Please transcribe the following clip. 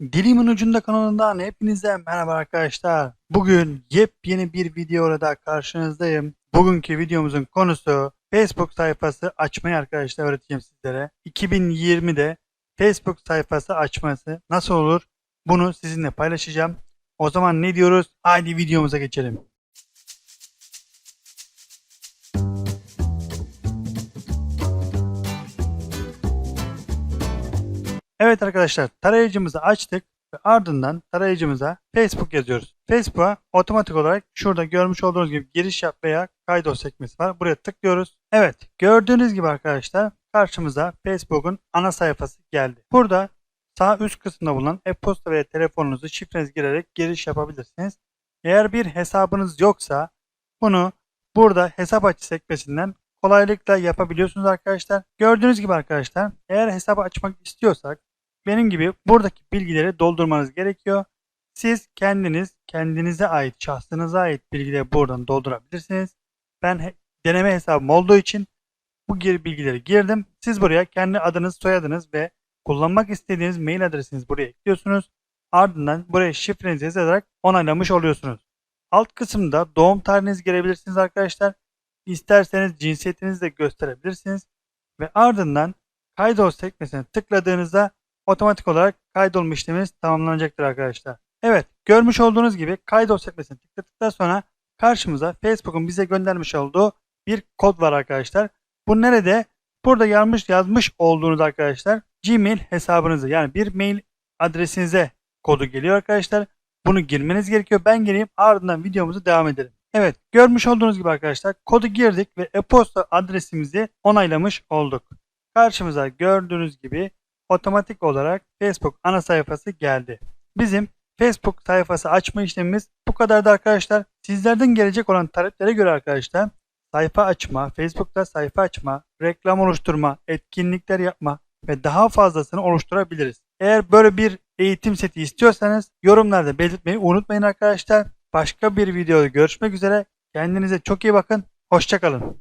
Dilimin Ucunda kanalından hepinize merhaba arkadaşlar. Bugün yepyeni bir video daha karşınızdayım. Bugünkü videomuzun konusu Facebook sayfası açmayı arkadaşlar öğreteceğim sizlere. 2020'de Facebook sayfası açması nasıl olur? Bunu sizinle paylaşacağım. O zaman ne diyoruz? Haydi videomuza geçelim. Evet arkadaşlar tarayıcımızı açtık ve ardından tarayıcımıza Facebook yazıyoruz. Facebook'a otomatik olarak şurada görmüş olduğunuz gibi giriş yap veya kaydos sekmesi var. Buraya tıklıyoruz. Evet gördüğünüz gibi arkadaşlar karşımıza Facebook'un ana sayfası geldi. Burada sağ üst kısımda bulunan e-posta veya telefonunuzu şifrenizi girerek giriş yapabilirsiniz. Eğer bir hesabınız yoksa bunu burada hesap açı sekmesinden kolaylıkla yapabiliyorsunuz arkadaşlar. Gördüğünüz gibi arkadaşlar eğer hesabı açmak istiyorsak benim gibi buradaki bilgileri doldurmanız gerekiyor. Siz kendiniz kendinize ait, şahsınıza ait bilgileri buradan doldurabilirsiniz. Ben deneme hesabım olduğu için bu gir bilgileri girdim. Siz buraya kendi adınız, soyadınız ve kullanmak istediğiniz mail adresinizi buraya ekliyorsunuz. Ardından buraya şifrenizi yazarak onaylamış oluyorsunuz. Alt kısımda doğum tarihinizi girebilirsiniz arkadaşlar. İsterseniz cinsiyetinizi de gösterebilirsiniz. Ve ardından kaydos sekmesine tıkladığınızda otomatik olarak kaydolma işleminiz tamamlanacaktır arkadaşlar. Evet görmüş olduğunuz gibi kaydol sekmesine tıkladıktan sonra karşımıza Facebook'un bize göndermiş olduğu bir kod var arkadaşlar. Bu nerede? Burada yazmış yazmış olduğunuz arkadaşlar Gmail hesabınızı yani bir mail adresinize kodu geliyor arkadaşlar. Bunu girmeniz gerekiyor. Ben gireyim ardından videomuzu devam edelim. Evet görmüş olduğunuz gibi arkadaşlar kodu girdik ve e-posta adresimizi onaylamış olduk. Karşımıza gördüğünüz gibi otomatik olarak Facebook ana sayfası geldi. Bizim Facebook sayfası açma işlemimiz bu kadardı arkadaşlar. Sizlerden gelecek olan taleplere göre arkadaşlar sayfa açma, Facebook'ta sayfa açma, reklam oluşturma, etkinlikler yapma ve daha fazlasını oluşturabiliriz. Eğer böyle bir eğitim seti istiyorsanız yorumlarda belirtmeyi unutmayın arkadaşlar. Başka bir videoda görüşmek üzere. Kendinize çok iyi bakın. Hoşçakalın.